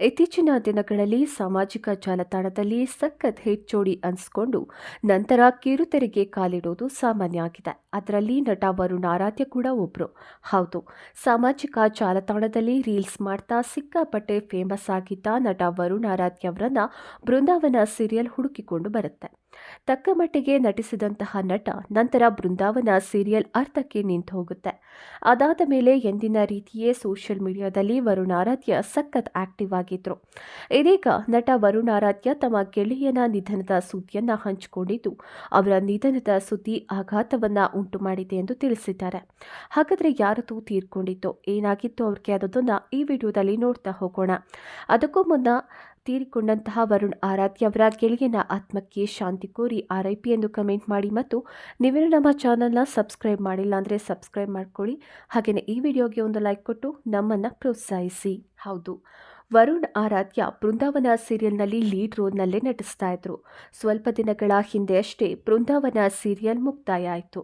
ಇತ್ತೀಚಿನ ದಿನಗಳಲ್ಲಿ ಸಾಮಾಜಿಕ ಜಾಲತಾಣದಲ್ಲಿ ಸಖತ್ ಹೆಚ್ಚೋಡಿ ಜೋಡಿ ಅನ್ಸ್ಕೊಂಡು ನಂತರ ಕಿರುತೆರೆಗೆ ಕಾಲಿಡೋದು ಸಾಮಾನ್ಯ ಆಗಿದೆ ಅದರಲ್ಲಿ ನಟ ವರುಣ್ ಆರಾಧ್ಯ ಕೂಡ ಒಬ್ರು. ಹೌದು, ಸಾಮಾಜಿಕ ಜಾಲತಾಣದಲ್ಲಿ ರೀಲ್ಸ್ ಮಾಡ್ತಾ ಸಿಕ್ಕಾಪಟ್ಟೆ ಫೇಮಸ್ ಆಗಿದ್ದ ನಟ ವರುಣ್ ಆರಾಧ್ಯ ಅವರನ್ನ ಬೃಂದಾವನ ಸೀರಿಯಲ್ ಹುಡುಕಿಕೊಂಡು ಬರುತ್ತೆ. ತಕ್ಕ ಮಟ್ಟಿಗೆ ನಟಿಸಿದಂತಹ ನಟ ನಂತರ ಬೃಂದಾವನ ಸೀರಿಯಲ್ ಅರ್ಥಕ್ಕೆ ನಿಂತು ಹೋಗುತ್ತೆ. ಅದಾದ ಮೇಲೆ ಎಂದಿನ ರೀತಿಯೇ ಸೋಷಿಯಲ್ ಮೀಡಿಯಾದಲ್ಲಿ ವರುಣ್ ಆರಾಧ್ಯ ಸಖತ್ ಆಕ್ಟಿವ್ ಆಗಿದ್ರು. ಇದೀಗ ನಟ ವರುಣ್ ಆರಾಧ್ಯ ತಮ್ಮ ಗೆಳೆಯನ ನಿಧನದ ಸುದ್ದಿಯನ್ನ ಹಂಚಿಕೊಂಡಿದ್ದು, ಅವರ ನಿಧನದ ಸುದ್ದಿ ಆಘಾತವನ್ನ ಉಂಟು ಮಾಡಿದೆ ಎಂದು ತಿಳಿಸಿದ್ದಾರೆ. ಹಾಗಾದ್ರೆ ಯಾರದು ತೀರ್ಕೊಂಡಿತ್ತು ಏನಾಗಿತ್ತು ಅವ್ರಿಗೆ? ಅದನ್ನ ಈ ವಿಡಿಯೋದಲ್ಲಿ ನೋಡ್ತಾ ಹೋಗೋಣ. ಅದಕ್ಕೂ ಮುನ್ನ ತೀರಿಕೊಂಡಂತಹ ವರುಣ್ ಆರಾಧ್ಯ ಅವರ ಗೆಳೆಯನ ಆತ್ಮಕ್ಕೆ ಶಾಂತಿ ಕೋರಿ ಆರ್ ಐ ಪಿ ಎಂದು ಕಮೆಂಟ್ ಮಾಡಿ ಮತ್ತು ನೀವೇನು ನಮ್ಮ ಚಾನಲ್ನ ಸಬ್ಸ್ಕ್ರೈಬ್ ಮಾಡಿಲ್ಲ ಅಂದರೆ ಸಬ್ಸ್ಕ್ರೈಬ್ ಮಾಡ್ಕೊಳ್ಳಿ. ಹಾಗೆಯೇ ಈ ವಿಡಿಯೋಗೆ ಒಂದು ಲೈಕ್ ಕೊಟ್ಟು ನಮ್ಮನ್ನು ಪ್ರೋತ್ಸಾಹಿಸಿ. ಹೌದು. ವರುಣ್ ಆರಾಧ್ಯ ಬೃಂದಾವನ ಸೀರಿಯಲ್ನಲ್ಲಿ ಲೀಡ್ ರೋಲ್ನಲ್ಲೇ ನಟಿಸ್ತಾ ಇದ್ರು. ಸ್ವಲ್ಪ ದಿನಗಳ ಹಿಂದೆ ಅಷ್ಟೇ ಬೃಂದಾವನ ಸೀರಿಯಲ್ ಮುಕ್ತಾಯ ಆಯಿತು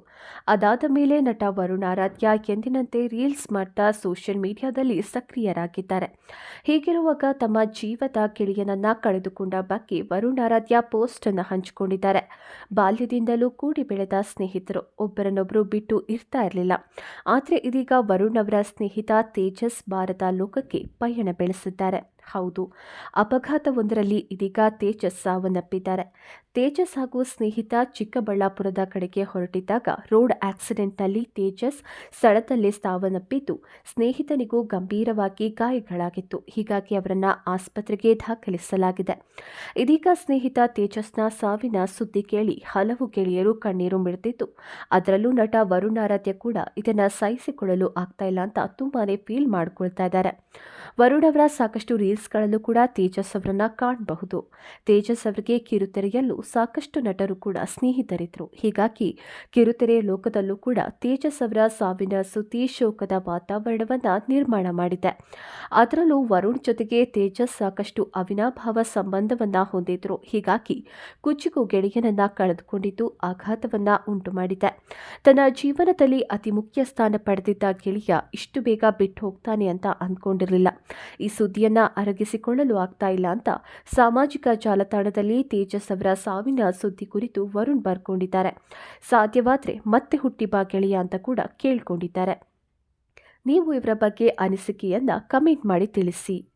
ಅದಾದ ಮೇಲೆ ನಟ ವರುಣ್ ಆರಾಧ್ಯ ಎಂದಿನಂತೆ ರೀಲ್ಸ್ ಮಾಡ್ತಾ ಸೋಷಿಯಲ್ ಮೀಡಿಯಾದಲ್ಲಿ ಸಕ್ರಿಯರಾಗಿದ್ದಾರೆ. ಹೀಗಿರುವಾಗ ತಮ್ಮ ಜೀವದ ಗೆಳೆಯನನ್ನ ಕಳೆದುಕೊಂಡ ಬಗ್ಗೆ ವರುಣ್ ಆರಾಧ್ಯ ಪೋಸ್ಟ್ ಅನ್ನು ಹಂಚಿಕೊಂಡಿದ್ದಾರೆ. ಬಾಲ್ಯದಿಂದಲೂ ಕೂಡಿ ಬೆಳೆದ ಸ್ನೇಹಿತರು ಒಬ್ಬರನ್ನೊಬ್ಬರು ಬಿಟ್ಟು ಇರ್ತಾ ಇರಲಿಲ್ಲ. ಆದರೆ ಇದೀಗ ವರುಣ್ ಅವರ ಸ್ನೇಹಿತ ತೇಜಸ್ ಭಾರತ ಲೋಕಕ್ಕೆ ಪಯಣ ಬೆಳೆಸಿದ್ದಾರೆ. ಮಾಡಿದ್ದಾರೆ ಹೌದು. ಅಪಘಾತವೊಂದರಲ್ಲಿ ಇದೀಗ ತೇಜಸ್ ಸಾವನ್ನಪ್ಪಿದ್ದಾರೆ. ತೇಜಸ್ ಹಾಗೂ ಸ್ನೇಹಿತ ಚಿಕ್ಕಬಳ್ಳಾಪುರದ ಕಡೆಗೆ ಹೊರಟಿದ್ದಾಗ ರೋಡ್ ಆಕ್ಸಿಡೆಂಟ್ನಲ್ಲಿ ತೇಜಸ್ ಸ್ಥಳದಲ್ಲೇ ಸಾವನ್ನಪ್ಪಿದ್ದು, ಸ್ನೇಹಿತನಿಗೂ ಗಂಭೀರವಾಗಿ ಗಾಯಗಳಾಗಿತ್ತು. ಹೀಗಾಗಿ ಅವರನ್ನ ಆಸ್ಪತ್ರೆಗೆ ದಾಖಲಿಸಲಾಗಿದೆ. ಇದೀಗ ಸ್ನೇಹಿತ ತೇಜಸ್ನ ಸಾವಿನ ಸುದ್ದಿ ಕೇಳಿ ಹಲವು ಗೆಳೆಯರು ಕಣ್ಣೀರು ಮಿಡ್ತಿದ್ದು ಅದರಲ್ಲೂ ನಟ ವರುಣ್ ಆರಾಧ್ಯ ಕೂಡ ಇದನ್ನು ಸಹಿಸಿಕೊಳ್ಳಲು ಆಗ್ತಾ ಇಲ್ಲ ಅಂತ ತುಂಬಾನೇ ಫೀಲ್ ಮಾಡ್ಕೊಳ್ತಾ ಇದ್ದಾರೆ. ವರುಣ್ ಅವರ ಸಾಕಷ್ಟು ರೀಲ್ಸ್ಗಳಲ್ಲೂ ಕೂಡ ತೇಜಸ್ ಅವರನ್ನ ಕಾಣಬಹುದು. ತೇಜಸ್ ಅವರಿಗೆ ಕಿರುತೆರೆಯಲ್ಲೂ ಸಾಕಷ್ಟು ನಟರು ಕೂಡ ಸ್ನೇಹಿತರಿದ್ರು. ಹೀಗಾಗಿ ಕಿರುತೆರೆಯ ಲೋಕದಲ್ಲೂ ಕೂಡ ತೇಜಸ್ ಅವರ ಸಾವಿನ ಸುದ್ದಿ ಶೋಕದ ವಾತಾವರಣವನ್ನ ನಿರ್ಮಾಣ ಮಾಡಿದೆ. ಅದರಲ್ಲೂ ವರುಣ್ ಜೊತೆಗೆ ತೇಜಸ್ ಸಾಕಷ್ಟು ಅವಿನಾಭಾವ ಸಂಬಂಧವನ್ನ ಹೊಂದಿದ್ರು. ಹೀಗಾಗಿ ಕುಚಿಕು ಗೆಳೆಯನನ್ನ ಕಳೆದುಕೊಂಡಿದ್ದು ಆಘಾತವನ್ನ ಉಂಟು ಮಾಡಿದೆ ತನ್ನ ಜೀವನದಲ್ಲಿ ಅತಿ ಮುಖ್ಯ ಸ್ಥಾನ ಪಡೆದಿದ್ದ ಗೆಳೆಯ ಇಷ್ಟು ಬೇಗ ಬಿಟ್ಟು ಹೋಗ್ತಾನೆ ಅಂತ ಅಂದ್ಕೊಂಡಿರಲಿಲ್ಲ. ಈ ಸುದ್ದಿಯನ್ನ ಅರಗಿಸಿಕೊಳ್ಳಲು ಆಗ್ತಾ ಇಲ್ಲ ಅಂತ ಸಾಮಾಜಿಕ ಜಾಲತಾಣದಲ್ಲಿ ತೇಜಸ್ ಅವರ ಸಾವಿನ ಸುದ್ದಿ ಕುರಿತು ವರುಣ್ ಬರ್ಕೊಂಡಿದ್ದಾರೆ. ಸಾಧ್ಯವಾದರೆ ಮತ್ತೆ ಹುಟ್ಟಿ ಬಾ ಗೆಳೆಯ ಅಂತ ಕೂಡ ಕೇಳ್ಕೊಂಡಿದ್ದಾರೆ. ನೀವು ಇವರ ಬಗ್ಗೆ ಅನಿಸಿಕೆಯನ್ನ ಕಮೆಂಟ್ ಮಾಡಿ ತಿಳಿಸಿ.